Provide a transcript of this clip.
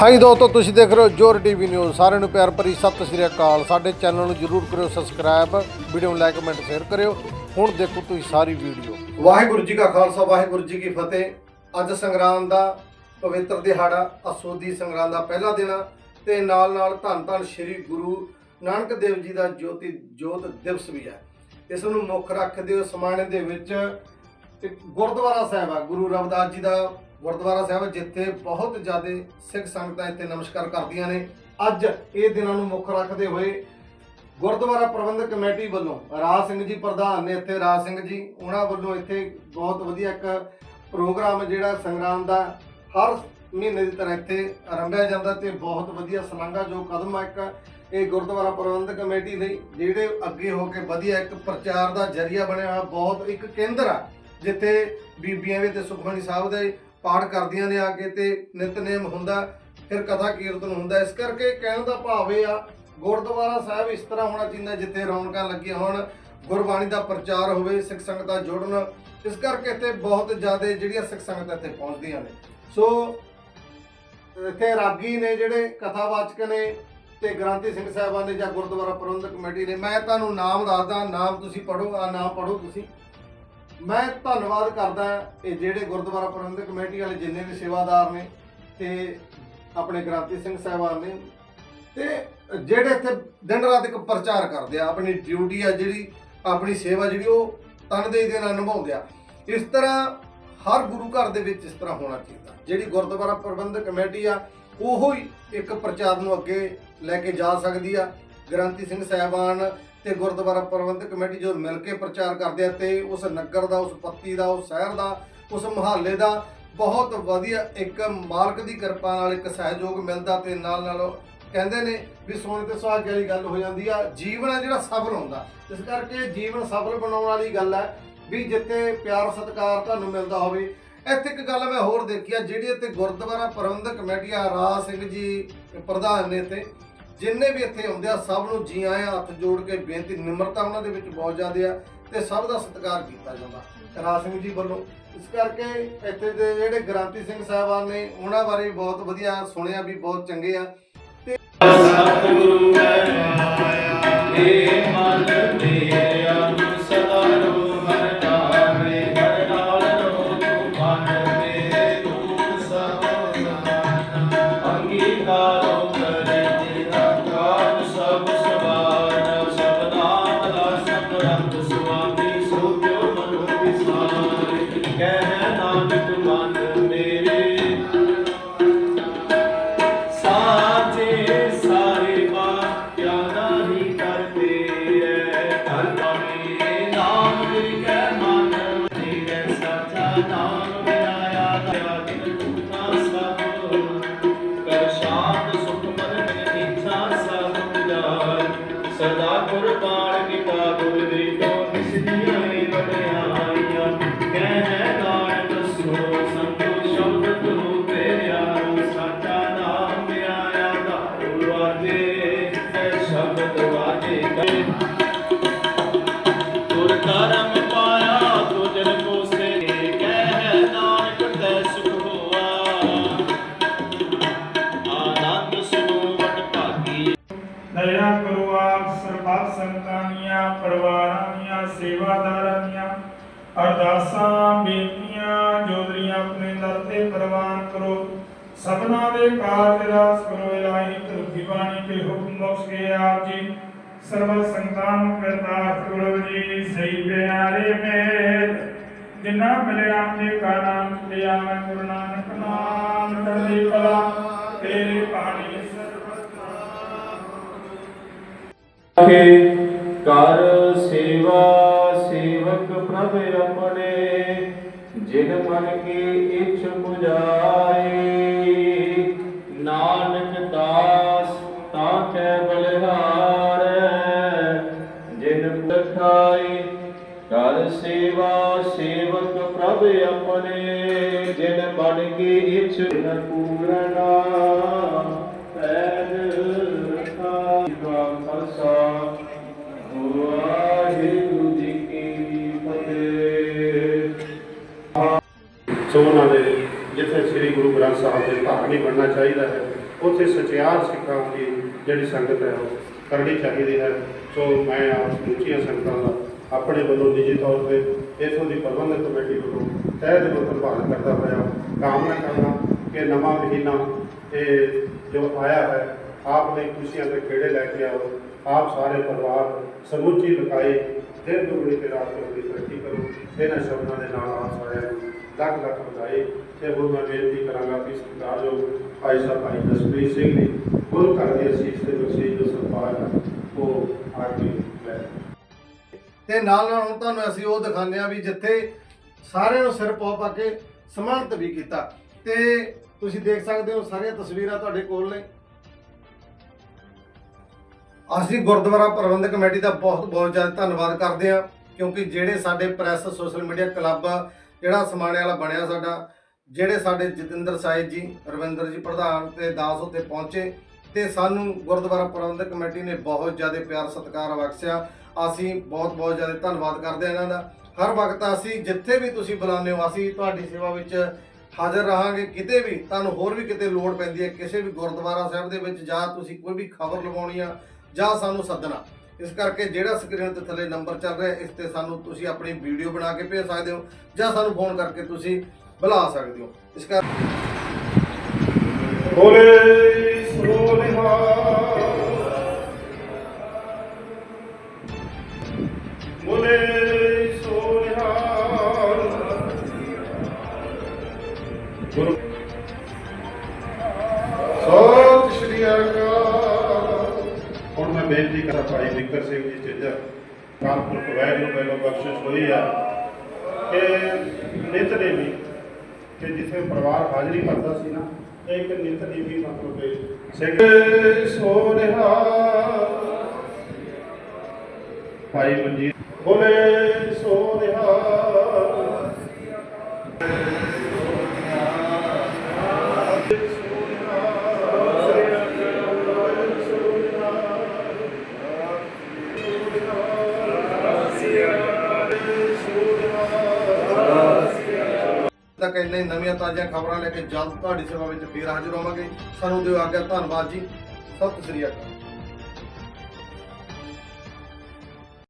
High ਦੋਸਤੋ, ਤੁਸੀਂ ਦੇਖ ਰਹੇ ਹੋ ਜੋਰ ਟੀਵੀ ਨਿਊਜ਼। ਸਾਰਿਆਂ ਨੂੰ ਪਿਆਰ ਭਰੀ ਸਤਿ ਸ੍ਰੀ ਅਕਾਲ। ਸਾਡੇ ਚੈਨਲ ਨੂੰ ਜਰੂਰ ਕਰਿਓ ਸਬਸਕ੍ਰਾਈਬ ਵੀਡੀਓ ਨੂੰ ਲਾਈਕ ਕਮੈਂਟ ਸ਼ੇਅਰ ਕਰਿਓ। ਹੁਣ ਦੇਖੋ ਤੁਸੀਂ ਸਾਰੀ ਵੀਡੀਓ ਵਾਹਿਗੁਰੂ ਜੀ ਕਾ ਖਾਲਸਾ, ਵਾਹਿਗੁਰੂ ਜੀ ਕੀ ਫਤਿਹ। ਅੱਜ ਸੰਗਰਾਮ ਦਾ ਪਵਿੱਤਰ ਦਿਹਾੜਾ, ਅਸੋਧੀ ਸੰਗਰਾਮ ਦਾ ਪਹਿਲਾ ਦਿਨ ਆ। ਤੇ ਨਾਲ ਨਾਲ ਧੰਨ ਧੰਨ ਸ੍ਰੀ ਗੁਰੂ ਨਾਨਕ ਦੇਵ ਜੀ ਦਾ ਜੋਤੀ ਜੋਤ ਦਿਵਸ ਵੀ ਹੈ ਇਸ ਨੂੰ ਮੁੱਖ ਰੱਖਦੇ ਹੋ ਸਮਾਣੇ ਦੇ ਵਿੱਚ ਇੱਕ ਗੁਰਦੁਆਰਾ ਸਾਹਿਬ ਆ, ਗੁਰੂ ਰਵਿਦਾਸ ਜੀ ਦਾ ਗੁਰਦੁਆਰਾ ਸਾਹਿਬ ਜਿੱਥੇ ਬਹੁਤ ਜ਼ਿਆਦਾ ਸਿੱਖ ਸੰਗਤਾਂ ਇੱਥੇ ਨਮਸਕਾਰ ਕਰਦੀਆਂ ਨੇ। ਅੱਜ ਇਹ ਦਿਨਾਂ ਨੂੰ ਮੁੱਖ ਰੱਖਦੇ ਹੋਏ ਗੁਰਦੁਆਰਾ ਪ੍ਰਬੰਧਕ ਕਮੇਟੀ ਵੱਲੋਂ ਰਾਜ ਸਿੰਘ ਜੀ ਪ੍ਰਧਾਨ ਨੇ ਇੱਥੇ, ਰਾਜ ਸਿੰਘ ਜੀ, ਉਹਨਾਂ ਵੱਲੋਂ ਇੱਥੇ ਬਹੁਤ ਵਧੀਆ ਇੱਕ ਪ੍ਰੋਗਰਾਮ ਜਿਹੜਾ ਸੰਗਰਾਮ ਦਾ ਹਰ ਮਹੀਨੇ ਦੀ ਤਰ੍ਹਾਂ ਇੱਥੇ ਆਰੰਭਿਆ ਜਾਂਦਾ ਤੇ ਬਹੁਤ ਵਧੀਆ ਸਲਾਂਘਾ ਜੋ ਕਦਮ ਆ ਇੱਕ ਇਹ ਗੁਰਦੁਆਰਾ ਪ੍ਰਬੰਧਕ ਕਮੇਟੀ ਲਈ, ਜਿਹੜੇ ਅੱਗੇ ਹੋ ਕੇ ਵਧੀਆ ਇੱਕ ਪ੍ਰਚਾਰ ਦਾ ਜਰੀਆ ਬਣਿਆ ਹੋਇਆ, ਬਹੁਤ ਇੱਕ ਕੇਂਦਰ ਆ, ਜਿੱਥੇ ਬੀਬੀਆਂ ਵੀ ਤੇ ਸੁਖਮਨੀ ਸਾਹਿਬ ਦੇ ਪਾਠ ਕਰਦੀਆਂ ਨੇ ਆ ਕੇ ਤੇ ਨਿਤਨੇਮ ਹੁੰਦਾ, ਫਿਰ ਕਥਾ ਕੀਰਤਨ ਹੁੰਦਾ। ਇਸ ਕਰਕੇ ਕਹਿਣ ਦਾ ਭਾਵ ਇਹ ਆ, ਗੁਰਦੁਆਰਾ ਸਾਹਿਬ ਇਸ ਤਰ੍ਹਾਂ ਹੋਣਾ ਚਾਹੀਦਾ ਜਿੱਥੇ ਰੌਣਕਾਂ ਲੱਗੀਆਂ ਹੋਣ, ਗੁਰਬਾਣੀ ਦਾ ਪ੍ਰਚਾਰ ਹੋਵੇ, ਸਿੱਖ ਸੰਗਤਾਂ ਜੁੜਨ। ਇਸ ਕਰਕੇ ਇੱਥੇ ਬਹੁਤ ਜ਼ਿਆਦਾ ਜਿਹੜੀਆਂ ਸਿੱਖ ਸੰਗਤਾਂ ਇੱਥੇ ਪਹੁੰਚਦੀਆਂ ਨੇ। ਸੋ, ਇੱਥੇ ਰਾਗੀ ਨੇ ਜਿਹੜੇ ਕਥਾਵਾਚਕ ਨੇ ਤੇ ਗ੍ਰੰਥੀ ਸਿੰਘ ਸਾਹਿਬਾਨ ਨੇ ਜਾਂ ਗੁਰਦੁਆਰਾ ਪ੍ਰਬੰਧਕ ਕਮੇਟੀ ਨੇ, ਮੈਂ ਤੁਹਾਨੂੰ ਨਾਮ ਦੱਸਦਾ, ਨਾਮ ਤੁਸੀਂ ਪੜੋ ਆ ਨਾਮ ਪੜੋ ਤੁਸੀਂ। ਮੈਂ ਧੰਨਵਾਦ ਕਰਦਾ ਇਹ ਜਿਹੜੇ ਗੁਰਦੁਆਰਾ ਪ੍ਰਬੰਧਕ ਕਮੇਟੀ ਵਾਲੇ ਜਿੰਨੇ ਵੀ ਸੇਵਾਦਾਰ ਨੇ ਤੇ ਆਪਣੇ ਗ੍ਰੰਥੀ ਸਿੰਘ ਸਾਹਿਬਾਨ ਨੇ ਤੇ ਜਿਹੜੇ ਇੱਥੇ ਦਿਨ ਰਾਤ ਇੱਕ ਪ੍ਰਚਾਰ ਕਰਦੇ ਆ, ਆਪਣੀ ਡਿਊਟੀ ਆ ਜਿਹੜੀ, ਆਪਣੀ ਸੇਵਾ ਜਿਹੜੀ ਉਹ ਤਨਦੇਹੀ ਦੇ ਨਾਲ ਨਿਭਾਉਂਦੇ ਆ। ਇਸ ਤਰ੍ਹਾਂ ਹਰ ਗੁਰੂ ਘਰ ਦੇ ਵਿੱਚ ਇਸ ਤਰ੍ਹਾਂ ਹੋਣਾ ਚਾਹੀਦਾ। ਜਿਹੜੀ ਗੁਰਦੁਆਰਾ ਪ੍ਰਬੰਧਕ ਕਮੇਟੀ ਆ, ਉਹੋ ਹੀ ਇੱਕ ਪ੍ਰਚਾਰ ਨੂੰ ਅੱਗੇ ਲੈ ਕੇ ਜਾ ਸਕਦੀ ਆ। ਗ੍ਰੰਥੀ ਸਿੰਘ ਸਾਹਿਬਾਨ ਤੇ ਗੁਰਦੁਆਰਾ ਪ੍ਰਬੰਧਕ ਕਮੇਟੀ ਜੋ ਮਿਲ ਕੇ ਪ੍ਰਚਾਰ ਕਰਦੇ ਆ ਤੇ ਉਸ ਨਗਰ ਦਾ, ਉਸ ਪੱਤੀ ਦਾ, ਉਸ ਸ਼ਹਿਰ ਦਾ, ਉਸ ਮੁਹੱਲੇ ਦਾ ਬਹੁਤ ਵਧੀਆ ਇੱਕ ਮਾਲਕ ਦੀ ਕਿਰਪਾ ਨਾਲ ਇੱਕ ਸਹਿਯੋਗ ਮਿਲਦਾ ਤੇ ਨਾਲ ਨਾਲ ਉਹ ਕਹਿੰਦੇ ਨੇ ਵੀ ਸੋਨੇ ਤੇ ਸੁਹਾਗੇ ਵਾਲੀ ਗੱਲ ਹੋ ਜਾਂਦੀ ਆ। ਜੀਵਨ ਆ ਜਿਹੜਾ ਸਫਲ ਹੁੰਦਾ। ਇਸ ਕਰਕੇ ਜੀਵਨ ਸਫਲ ਬਣਾਉਣ ਵਾਲੀ ਗੱਲ ਹੈ ਵੀ ਜਿੱਥੇ ਪਿਆਰ, ਸਤਿਕਾਰ ਤੁਹਾਨੂੰ ਮਿਲਦਾ ਹੋਵੇ। ਇੱਥੇ ਇੱਕ ਗੱਲ ਮੈਂ ਹੋਰ ਦੇਖੀ ਆ, ਜਿਹੜੀ ਇੱਥੇ ਗੁਰਦੁਆਰਾ ਪ੍ਰਬੰਧਕ ਕਮੇਟੀ ਆ, ਰਾਜ ਸਿੰਘ ਜੀ ਪ੍ਰਧਾਨ ਨੇ ਇੱਥੇ ਜਿੰਨੇ ਵੀ ਇੱਥੇ ਆਉਂਦੇ ਆ, ਸਭ ਨੂੰ ਜੀ ਆਇਆਂ ਹੱਥ ਜੋੜ ਕੇ ਬੇਨਤੀ, ਨਿਮਰਤਾ ਉਹਨਾਂ ਦੇ ਵਿੱਚ ਬਹੁਤ ਜ਼ਿਆਦਾ ਆ ਤੇ ਸਭ ਦਾ ਸਤਿਕਾਰ ਕੀਤਾ ਜਾਂਦਾ। ਰਾਜ ਸਿੰਘ ਜੀ ਵੱਲੋਂ। ਇਸ ਕਰਕੇ ਇੱਥੇ ਦੇ ਜਿਹੜੇ ਗ੍ਰਾਂਤੀ ਸਿੰਘ ਸਾਹਿਬਾਨ ਨੇ, ਉਹਨਾਂ ਬਾਰੇ ਵੀ ਬਹੁਤ ਵਧੀਆ ਸੁਣਿਆ, ਵੀ ਬਹੁਤ ਚੰਗੇ ਆ। ਸਤਿਗੁਰੂ ਹੈ ਏ ਸਦਾ ਕੁਰਬਾਨ ਕੀਤਾ ਗੁਰ ਗ੍ਰੀਟੋ ਨਿਸਦੀਆਂ ਵਡਿਆਈਆਂ। ਕਹਿ ਨਾਨਕ ਸੋ ਸੰਤੋ ਸ਼ਬਦ ਤੂ ਪਿਆਰੋ ਸਾਚਾ ਨਾਮ ਆਇਆ ਦਾਰੂ ਵਾਜੇ ਐ ਸ਼ਬਦ ਵਾਜੇ ਕਰੇ ਕਰਮ ਪਾਇਆ ਤੁਜਨ ਕੋ ਸੇ ਕਹਿ ਨਾਨਕ ਤੈ ਸੁਖ ਹੋਆ। ਆਨੰਦ ਸਰੋਵਰ ਭਾਗੀ। ਦਇਆ ਕਰੋ ਆਪ ਸਰਬੱਤ ਸੰਗਤਾਂ ਦੀਆਂ, ਪਰਿਵਾਰਾਂ ਦੀਆਂ, ਸੇਵਾਦਾਰਾਂ ਦੀਆਂ, ਅਰਦਾਸਾਂ, ਬੇਨਤੀਆਂ, ਜੋਦਰੀਆਂ ਆਪਣੇ ਦਰ ਤੇ ਪ੍ਰਵਾਨ ਕਰੋ। ਸਭਨਾ ਦੇ ਕਾਰਜ ਰਾਸ ਕਰੋ ਇਲਾਹੀ ਤੁਰਕੀ ਬਾਣੀ ਕੇ ਹੁਕਮ ਬਖਸ਼ ਕੇ ਆਪ ਜੀ। ਸਰਬ ਸੰਗਤਾਂ ਨੂੰ ਕਰਤਾਰ ਕਰੋ ਜੀ, ਸਹੀ ਪਿਆਰੇ ਮੇਲ। ਜਿਨ੍ਹਾਂ ਮਿਲਿਆ ਦੇ ਕਾ ਨਾਮ ਲਿਆ ਮੈਂ ਗੁਰੂ ਨਾਨਕ ਨਾਮ ਚੜ੍ਹਦੀ ਕਲਾ, ਤੇਰੀ ਬਾਣੀ ਕੇ ਕਰ ਸੇਵਾ ਸੇਵਕ ਪ੍ਰਭ ਆਪਣੇ, ਜਿਨ ਮਨ ਕੀ ਇੱਛ 부ਜਾਏ ਨਾਨਕ ਦਾਸ ਤਾਂ ਕੈ ਬਲਿਹਾਰ, ਜਿਨ ਪਖਾਈ ਕਰ ਸੇਵਾ ਸੇਵਕ ਪ੍ਰਭ ਆਪਣੇ, ਜਿਨ ਮਨ ਕੀ ਇੱਛ ਪੂਰਨਾ ਸਾਹਿਬ ਦੇ ਜਿੱਥੇ ਸ੍ਰੀ ਬਣਨਾ ਚਾਹੀਦਾ ਹੈ। ਉੱਥੇ ਸਚਿਆਰ ਸਿੱਖਾਂ ਦੀ ਜਿਹੜੀ ਸੰਗਤ ਹੈ, ਉਹ ਕਰਨੀ ਚਾਹੀਦੀ ਹੈ। ਸੋ ਮੈਂ ਆਪ ਸਮੁੱਚੀਆਂ ਸੰਗਤਾਂ ਦਾ ਆਪਣੇ ਵੱਲੋਂ ਨਿੱਜੀ ਤੌਰ ਤੇ ਇਥੋਂ ਦੀ ਪ੍ਰਬੰਧਕ ਕਮੇਟੀ ਵੱਲੋਂ ਤਹਿ ਦਿਲੋਂ ਧੰਨਵਾਦ ਕਰਦਾ ਹੋਇਆ, ਕਾਮਨਾ ਕਰਨਾ ਕਿ ਨਵਾਂ ਮਹੀਨਾ ਇਹ ਜੋ ਆਇਆ ਹੈ, ਆਪ ਨੇ ਖੁਸ਼ੀਆਂ ਦੇ ਖੇੜੇ ਲੈ ਕੇ ਆਓ। ਆਪ ਸਾਰੇ ਪਰਿਵਾਰ ਸਮੁੱਚੀ ਲਕਾਈ ਦਿਨ ਦੁਗਣੀ ਤੇ ਰਾਤ ਚੌਗੁਣੀ ਤਰੱਕੀ ਕਰੋ। ਇਹਨਾਂ ਸ਼ਬਦਾਂ ਦੇ ਨਾਲ ਆਪ ਸਾਰਿਆਂ ਨੂੰ ਲੱਖ ਲੱਖ ਵਧਾਈ ਤੇ ਹੁਣ ਮੈਂ ਬੇਨਤੀ ਕਰਾਂਗਾ ਕਿ ਸਰਦਾਰ ਜੋ ਭਾਈ ਸਾਹਿਬ, ਭਾਈ ਜਸਪ੍ਰੀਤ ਸਿੰਘ ਜੀ ਗੁਰੂ ਘਰ ਦੇ ਅਸੀਸ ਤੇ ਵਸੀਜ ਜੋ ਸਰਪਾਲ ਉਹ ਆ ਕੇ ਲੈ ਤੇ ਨਾਲ ਨਾਲ ਹੁਣ ਤੁਹਾਨੂੰ ਅਸੀਂ ਉਹ ਦਿਖਾਉਂਦੇ ਆ ਵੀ ਜਿੱਥੇ ਸਾਰਿਆਂ ਨੂੰ ਸਿਰ ਪਾ ਪਾ ਕੇ ਸਨਮਾਨਿਤ ਵੀ ਕੀਤਾ। ਤੇ ਤੁਸੀਂ ਦੇਖ ਸਕਦੇ ਹੋ ਸਾਰੀਆਂ ਤਸਵੀਰਾਂ ਤੁਹਾਡੇ ਕੋਲ ਨੇ। ਅਸੀਂ ਗੁਰਦੁਆਰਾ ਪ੍ਰਬੰਧਕ ਕਮੇਟੀ ਦਾ ਬਹੁਤ ਬਹੁਤ ਜ਼ਿਆਦਾ ਧੰਨਵਾਦ ਕਰਦੇ ਹਾਂ, ਕਿਉਂਕਿ ਜਿਹੜੇ ਸਾਡੇ ਪ੍ਰੈਸ, ਸੋਸ਼ਲ ਮੀਡੀਆ ਕਲੱਬ ਜਿਹੜਾ ਸਮਾਣੇ ਵਾਲਾ ਬਣਿਆ ਸਾਡਾ, ਜਿਹੜੇ ਸਾਡੇ ਜਤਿੰਦਰ ਸਾਹਿਬ ਜੀ, ਰਵਿੰਦਰ ਜੀ ਪ੍ਰਧਾਨ ਤੇ ਦਾਸ ਉੱਤੇ ਪਹੁੰਚੇ ਤੇ ਸਾਨੂੰ ਗੁਰਦੁਆਰਾ ਪ੍ਰਬੰਧਕ ਕਮੇਟੀ ਨੇ ਬਹੁਤ ਜ਼ਿਆਦਾ ਪਿਆਰ ਸਤਿਕਾਰ ਬਖਸ਼ਿਆ। ਅਸੀਂ ਬਹੁਤ ਬਹੁਤ ਜ਼ਿਆਦਾ ਧੰਨਵਾਦ ਕਰਦੇ ਹਾਂ ਇਹਨਾਂ ਦਾ। ਹਰ ਵਕਤ ਅਸੀਂ ਜਿੱਥੇ ਵੀ ਤੁਸੀਂ ਬੁਲਾਉਂਦੇ ਹੋ, ਅਸੀਂ ਤੁਹਾਡੀ ਸੇਵਾ ਵਿੱਚ ਹਾਜ਼ਰ ਰਹਾਂਗੇ। ਕਿਤੇ ਵੀ ਤੁਹਾਨੂੰ ਹੋਰ ਵੀ ਕਿਤੇ ਲੋੜ ਪੈਂਦੀ ਹੈ, ਕਿਸੇ ਵੀ ਗੁਰਦੁਆਰਾ ਸਾਹਿਬ ਦੇ ਵਿੱਚ ਜਾਂ ਤੁਸੀਂ ਕੋਈ ਵੀ ਖਬਰ ਲਵਾਉਣੀ ਆ ਜਾਂ ਸਾਨੂੰ ਸੱਦਣਾ। ਇਸ ਕਰਕੇ ਜਿਹੜਾ ਸਕਰੀਨ ਤੇ ਥੱਲੇ ਨੰਬਰ ਚੱਲ ਰਿਹਾ, ਇਸ ਤੇ ਸਾਨੂੰ ਤੁਸੀਂ ਆਪਣੀ ਵੀਡੀਓ ਬਣਾ ਕੇ ਭੇਜ ਸਕਦੇ ਹੋ ਜਾਂ ਸਾਨੂੰ ਫੋਨ ਕਰਕੇ ਤੁਸੀਂ ਬੁਲਾ ਸਕਦੇ ਹੋ। ਇਸ ਕਰਕੇ ਬੋਲੇ ਸੋਨਿਹਾ ਬੋਲੇ ਸੋਨਿਹਾ ਗੁਰੂ ਮੈਂ ਭਾਈ ਵਿਕਰ ਸਿੰਘ ਜੀ ਚੱਜਰ ਕਾਨਪੁਰ ਕਵੈਦ ਨੂੰ ਪਹਿਲਾਂ ਬਖਸ਼ਿਸ਼ ਹੋਈ ਆ ਕਿ ਨਿਤ ਕਿ ਜਿੱਥੇ ਪਰਿਵਾਰ ਹਾਜ਼ਰੀ ਭਰਦਾ ਸੀ ਨਾ, ਇੱਕ ਨਿਤ ਦੀ ਵੀ ਮਤਲਬ ਕਿ ਸਿੰਘ ਸੋਨਿਹਾ ਭਾਈ ਮਨਜੀਤ, ਬੋਲੇ ਤੱਕ ਇੰਨੇ ਨਵੀਆਂ ਤਾਜ਼ੀਆਂ ਖਬਰਾਂ ਲੈ ਕੇ ਜਲਦ ਤੁਹਾਡੀ ਸੇਵਾ ਵਿੱਚ ਫੇਰ ਹਾਜ਼ਰ ਹੋਵਾਂਗੇ। ਸਾਨੂੰ ਦਿਓ ਆਗਿਆ ਧੰਨਵਾਦ ਜੀ। ਸਤਿ ਸ੍ਰੀ ਅਕਾਲ।